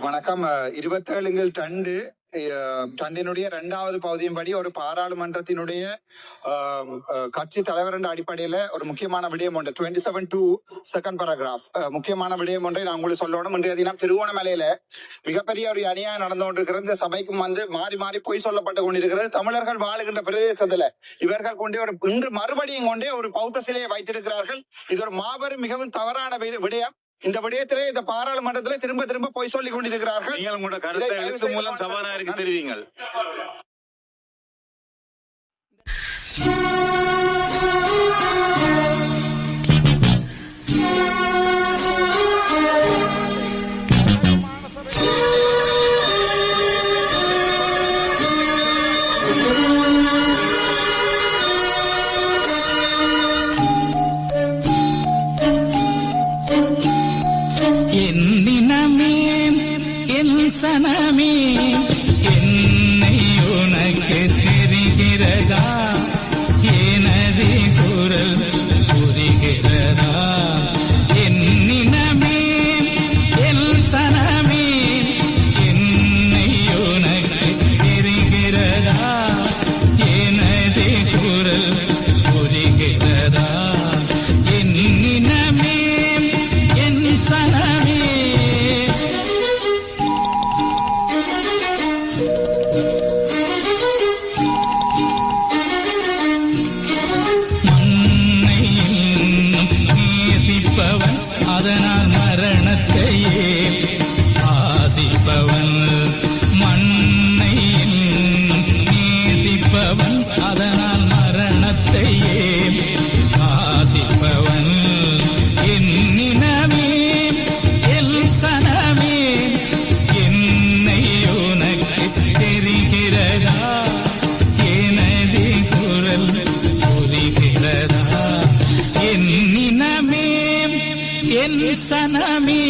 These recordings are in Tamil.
வணக்கம். இருபத்தேழுங்கள் அஹ், டண்டினுடைய இரண்டாவது பகுதியின்படி ஒரு பாராளுமன்றத்தினுடைய கட்சி தலைவர் என்ற அடிப்படையில ஒரு முக்கியமான விடயம் ஒன்று twenty seven two second paragraph முக்கியமான விடயம் ஒன்றை நான் உங்களுக்கு சொல்லணும். இன்றைய தினம் திருவோணமலையில மிகப்பெரிய ஒரு அநியாயம் நடந்து கொண்டிருக்கிறது இந்த சபைக்கும் வந்து மாறி மாறி பொய் சொல்லப்பட்டு கொண்டிருக்கிறது. தமிழர்கள் வாழுகின்ற பிரதேசத்துல இவர்கள் கொண்டே ஒரு இன்று மறுபடியும் கொண்டே ஒரு பௌத்த சிலையை வைத்திருக்கிறார்கள். இது ஒரு மாபெரும் மிகவும் தவறான வி- விடயம். இந்த விடயத்திலே இந்த பாராளுமன்றத்திலே திரும்ப திரும்ப பொய் சொல்லிக் கொண்டிருக்கிறார்கள். நீங்கள் உங்களோட கருத்தை எழுத்து மூலம் சபாநாயகருக்கு தெரிவிங்கள். சனமே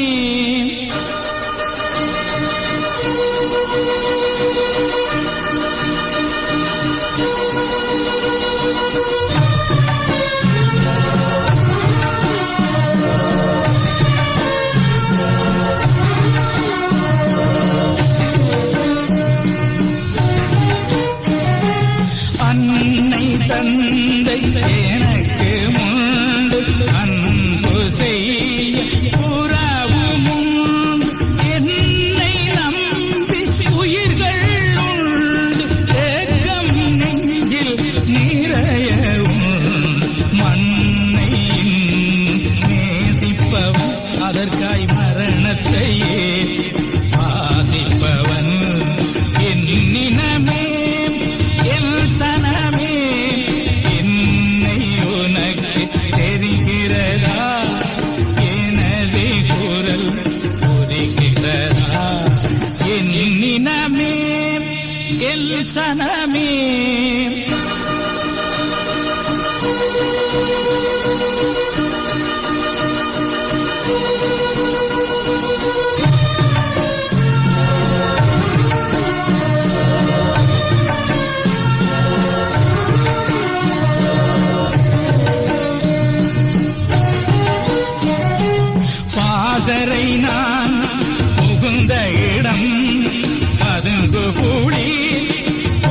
பதுங்கு கூடி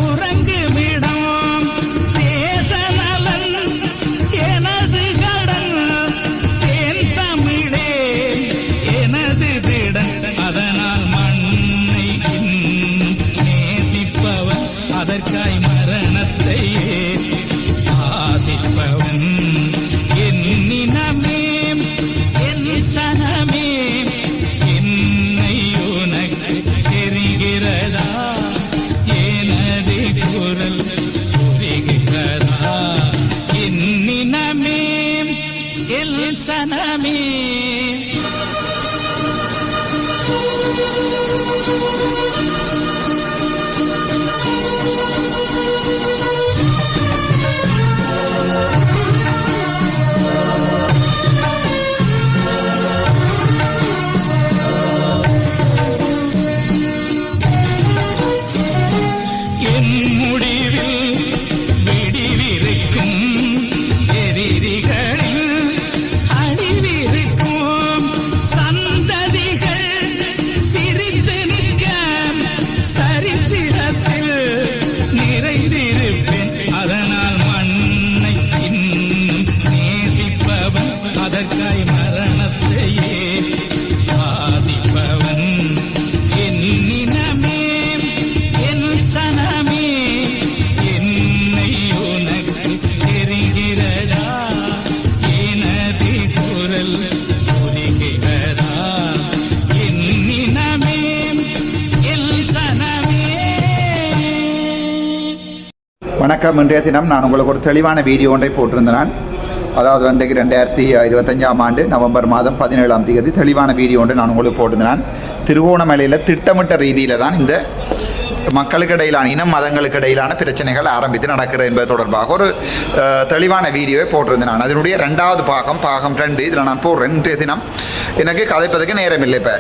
உறங்குமிடம். தேச நலன் எனது கடன் என் தமிழே எனது திடன் அதனால் மண்ணை நேசிப்பவன் அதற்காய் மரணத்தை ஆசிப்பவன். என் முடிவில் வணக்கம். இன்றைய தினம் நான் உங்களுக்கு ஒரு தெளிவான வீடியோ ஒன்றை போட்டிருந்தேன். அதாவது இன்றைக்கு ரெண்டாயிரத்தி இருபத்தஞ்சாம் ஆண்டு நவம்பர் மாதம் பதினேழாம் தேதி தெளிவான வீடியோ ஒன்றை நான் உங்களுக்கு போட்டிருந்தேன். திருகோணமலையில் திட்டமிட்ட ரீதியில் தான் இந்த மக்களுக்கு இடையிலான இனம் மதங்களுக்கு இடையிலான பிரச்சனைகள் ஆரம்பித்து நடக்கிறது என்பது தொடர்பாக ஒரு தெளிவான வீடியோவை போட்டிருந்தேன் நான். அதனுடைய ரெண்டாவது பாகம் பாகம் ரெண்டு இதில் நான் போடுறேன். இன்றைய தினம் எனக்கு கதைப்பதற்கு நேரம் இல்லை இப்போ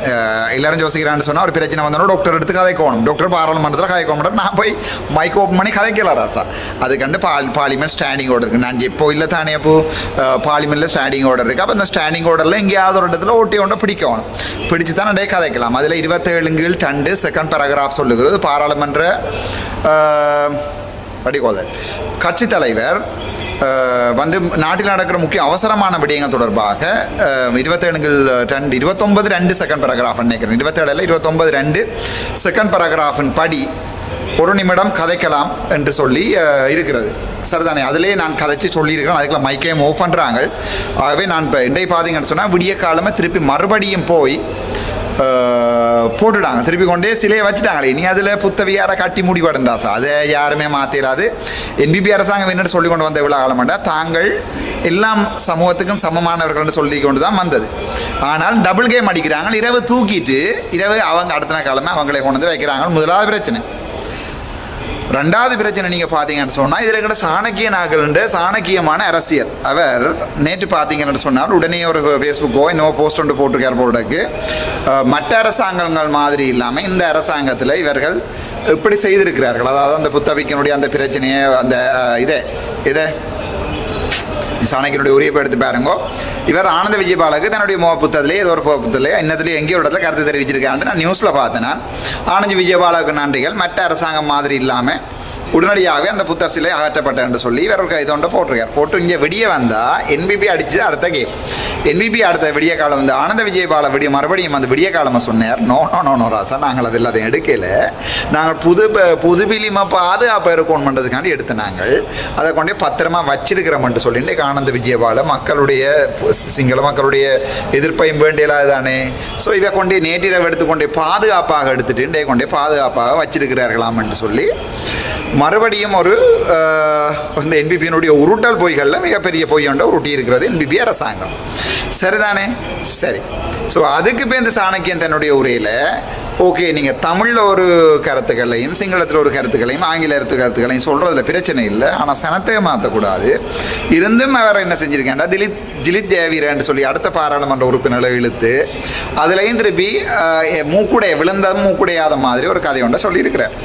எல்லாரும் யோசிக்கிறான்னு சொன்னால் ஒரு பிரச்சனை வந்தோன்னா டாக்டர் எடுத்து கதைக்கணும். டாக்டர் பாராளுமன்றத்தில் கதைக்கணும். நான் போய் மைக் ஓப்பன் பண்ணி கதைக்கலாம் ராசா. அது கண்டு பால் பார்லிமெண்ட் ஸ்டாண்டிங் ஆர்டர் இருக்குது நான் இப்போ இல்லை தானே அப்போ பார்லிமெண்ட்டில் ஸ்டாண்டிங் ஆர்டர் இருக்குது அப்போ அந்த ஸ்டாண்டிங் ஆர்டரில் எங்கேயாவது ஒரு இடத்துல ஓட்டி ஒன்றை பிடிக்கணும். பிடிச்சு தான் நிறைய கதைக்கலாம். அதில் இருபத்தேழு கீழ் டண்டு செகண்ட் பேராகிராஃப் சொல்லுகிறது. பாராளுமன்ற படிக்கோதல் கட்சி தலைவர் வந்து நாட்டில் நடக்கிற முக்கிய அவசரமான விடயங்கள் தொடர்பாக இருபத்தேழுங்கள் ரெண்டு இருபத்தொன்பது ரெண்டு செகண்ட் பேராகிராஃப் நினைக்கிறேன். இருபத்தேழில் இருபத்தொன்பது ரெண்டு செகண்ட் பராகிராஃபின் படி ஒரு நிமிடம் கதைக்கலாம் என்று சொல்லி இருக்கிறது. சரிதானே? அதிலே நான் கதைச்சு சொல்லியிருக்கிறேன். அதுக்குள்ள மைக்கையும் ஓஃப் பண்ணுறாங்க ஆகவே நான் இப்போ இன்றைய பார்த்தீங்கன்னு சொன்னால் விடிய காலமாக திருப்பி மறுபடியும் போய் போட்டுட்டாங்க. திருப்பி கொண்டே சிலையை வச்சுட்டாங்களே. இனி அதில் புத்தவியார கட்டி முடிவடைந்தா சார். அதை யாருமே மாற்றிடாது என்பிபி அரசாங்கம் என்னென்னு சொல்லி கொண்டு வந்த இவ்வளோ காலமாண்டா தாங்கள் எல்லாம் சமூகத்துக்கும் சமமானவர்கள்னு சொல்லி கொண்டு தான் வந்தது. ஆனால் டபுள் கேம் அடிக்கிறாங்க. இரவு தூக்கிட்டு இரவு அவங்க அடுத்த நாள் கிழமை அவங்களே கொண்டு வந்து வைக்கிறாங்க. முதலாவது பிரச்சனை. ரெண்டாவது பிரச்சனை நீங்கள் பார்த்தீங்கன்னு சொன்னால் இதில் இருக்கிற சாணக்கிய நாகல்ன்ற சாணக்கியமான அரசியல். அவர் நேற்று பார்த்தீங்கன்னு சொன்னால் உடனே ஒரு ஃபேஸ்புக்கோ இன்னும் போஸ்ட் ஒன்று போட்டிருக்கார் போடுறதுக்கு மற்ற அரசாங்கங்கள் மாதிரி இல்லாமல் இந்த அரசாங்கத்தில் இவர்கள் இப்படி செய்திருக்கிறார்கள். அதாவது அந்த புத்தபிக்கனுடைய அந்த பிரச்சனையை அந்த இதே இதே. சாணக்கியனுடைய உரியப்பை எடுத்து பாருங்கோ. இவர் ஆனந்த விஜயபாலுக்கு தன்னுடைய மோ புத்தகத்திலே ஏதோ ஒரு புத்தகத்திலே இன்னத்துலேயே எங்கேயோ இடத்துல கருத்து தெரிவிச்சிருக்காங்க நான் நியூஸில் பார்த்தேன் நான். ஆனந்த விஜயபாலாவுக்கு நன்றிகள். மற்ற அரசாங்கம் மாதிரி இல்லாமல் உடனடியாக அந்த புத்தர் சிலை அகற்றப்பட்டேன் என்று சொல்லி இவர் ஒரு கைதொண்ட போட்டிருக்கார். போட்டு இங்கே விடிய வந்தால் என்பிபி அடித்து அடுத்த கேம் என்பிபி அடுத்த விடிய காலம் வந்து ஆனந்த விஜயபால விடிய மறுபடியும் அந்த விடிய காலமாக சொன்னார். நோ நோ நோ நோ ராசா நாங்கள் அது எல்லாத்தையும் எடுக்கல. நாங்கள் புது ப- புது பாதுகாப்பு இருக்கோன் பண்ணுறதுக்காண்டி எடுத்து நாங்கள் அதை கொண்டே பத்திரமா வச்சிருக்கிறோம்ட்டு சொல்லி ஆனந்த விஜயபால மக்களுடைய சிங்கள மக்களுடைய எதிர்ப்பையும் வேண்டியலாது தானே. ஸோ இவை கொண்டே நேற்றிரவு எடுத்துக்கொண்டே பாதுகாப்பாக எடுத்துட்டு கொண்டே பாதுகாப்பாக வச்சிருக்கிறார்களாம் என்று சொல்லி மறுபடியும் ஒரு இந்த என்பிபியினுடைய உருட்டல் பொய்களில் மிகப்பெரிய பொய் உருட்டி இருக்கிறது என்பிபி அரசாங்கம் சரிதானே? சரி. ஸோ அதுக்கு இப்போ இந்த சாணக்கியன் தன்னுடைய உரையில் ஓகே நீங்கள் தமிழில் ஒரு கருத்துக்களையும் சிங்களத்தில் ஒரு கருத்துக்களையும் ஆங்கிலத்து கருத்துக்களையும் சொல்கிறதுல பிரச்சனை இல்லை ஆனால் சனத்தை மாற்றக்கூடாது இருந்தும் அவர் என்ன செஞ்சுருக்கேன்டா திலித் திலித் தேவீரன்னு சொல்லி அடுத்த பாராளுமன்ற உறுப்பினர்களை இழுத்து அதுலேயும் திருப்பி அஹ், மூக்குடைய விழுந்ததும் மூக்குடையாத மாதிரி ஒரு கதை ஒன்றை சொல்லியிருக்கிறார்.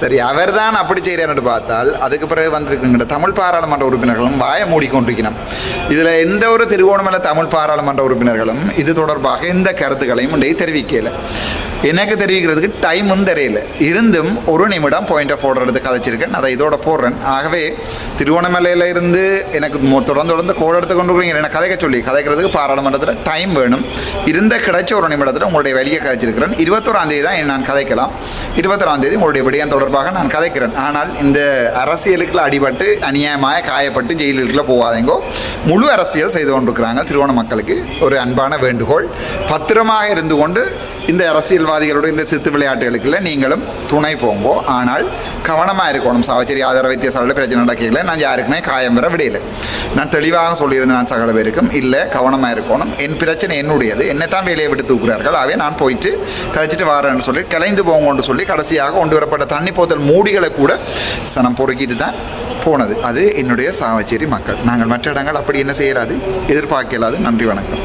சரி அவர் தான் அப்படி செய்கிறார்னு பார்த்தால் அதுக்கு பிறகு வந்திருக்குங்கிற தமிழ் பாராளுமன்ற உறுப்பினர்களும் வாய மூடிக்கொண்டிருக்கணும். இதில் எந்த ஒரு திருகோணமலை தமிழ் பாராளுமன்ற உறுப்பினர்களும் இது தொடர்பாக எந்த கருத்துக்களையும் இன்றைய தெரிவிக்கல. எனக்கு தெரிவிக்கிறதுக்கு டைமும் தெரியல. இருந்தும் ஒரு நிமிடம் பாயிண்ட் ஆஃப் ஆர்டர் எடுத்து கதைச்சிருக்கேன். அதை இதோட போடுறேன். ஆகவே திருவோணமலையில் இருந்து எனக்கு தொடர்ந்து தொடர்ந்து கோல் எடுத்து கொண்டு போகிறீங்க என்ன கதைக்க சொல்லி கதைக்கிறதுக்கு பாராளுமன்றத்தில் டைம் வேணும். இருந்த கிடைச்ச ஒரு நிமிடத்தில் உங்களுடைய வெளியே கதைச்சிருக்கிறேன். இருபத்தோராம் தேதி தான் நான் கதைக்கலாம். இருபத்தொராம் தேதி உங்களுடைய விடயம் தொடர்பாக நான் கதைக்கிறேன். ஆனால் இந்த அரசியலுக்குள்ள அடிபட்டு அநியாயமாக காயப்பட்டு ஜெயிலுக்குள்ள போகாதேங்கோ. முழு அரசியல் செய்து கொண்டிருக்கிறாங்க திருவோண மக்களுக்கு. ஒரு அன்பான வேண்டுகோள். பத்திரமாக இருந்து கொண்டு இந்த அரசியல்வாதிகளோட இந்த சித்து விளையாட்டுகளுக்குள்ள நீங்களும் துணை போங்கோ. ஆனால் கவனமாக இருக்கணும். சாவச்சேரி ஆதார வைத்தியசாலையில் பிரச்சனை நடக்கல. நான் யாருக்குமே காயம் வர விடையில. நான் தெளிவாக சொல்லியிருந்தேன் நான் சகல பேருக்கும் இல்லை கவனமாக இருக்கணும். என் பிரச்சனை என்னுடையது. என்னை தான் வேலையை விட்டு தூக்குறார்கள். ஆகவே நான் போயிட்டு கழிச்சிட்டு வரேன்னு சொல்லி கலைந்து போங்கன்னு சொல்லி கடைசியாக கொண்டு வரப்பட்ட தண்ணி போத்தல் மூடிகளை கூட சனம் பொறுக்கிட்டு தான் போனது. அது என்னுடைய சாவச்சேரி மக்கள். நாங்கள் மற்ற இடங்கள் அப்படி என்ன செய்யறாது? எதிர்பார்க்கலாது. நன்றி வணக்கம்.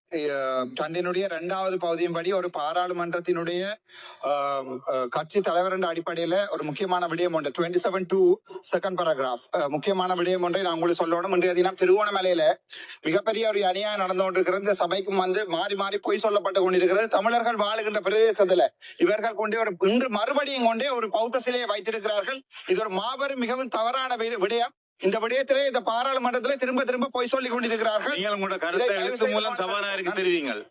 அஹ், இரண்டாவது பகுதியின் படி ஒரு பாராளுமன்றத்தினுடைய கட்சி தலைவர் என்ற அடிப்படையில ஒரு முக்கியமான விடயம் ஒன்று twenty seven two second paragraph முக்கியமான விடயம் ஒன்றை நான் உங்களுக்கு சொல்லணும். இன்றைய தினம் திருவோணமலையில மிகப்பெரிய ஒரு அநியாயம் நடந்து கொண்டிருக்கிறது இந்த சபைக்கும் வந்து மாறி மாறி பொய் சொல்லப்பட்டு கொண்டிருக்கிறது. தமிழர்கள் வாழுகின்ற பிரதேசத்துல இவர்கள் கொண்டே ஒரு இன்று மறுபடியும் கொண்டே ஒரு பௌத்த சிலையை வைத்திருக்கிறார்கள். இது ஒரு மாபெரும் மிகவும் தவறான விடயம். இந்த விடயத்திலே இந்த பாராளுமன்றத்திலே திரும்ப திரும்ப பொய் சொல்லிக் கொண்டிருக்கிறார்கள். நீங்கள் உங்களோட கருத்தை எழுத்து மூலம் சபாநாயகருக்கு தெரிவிங்கள்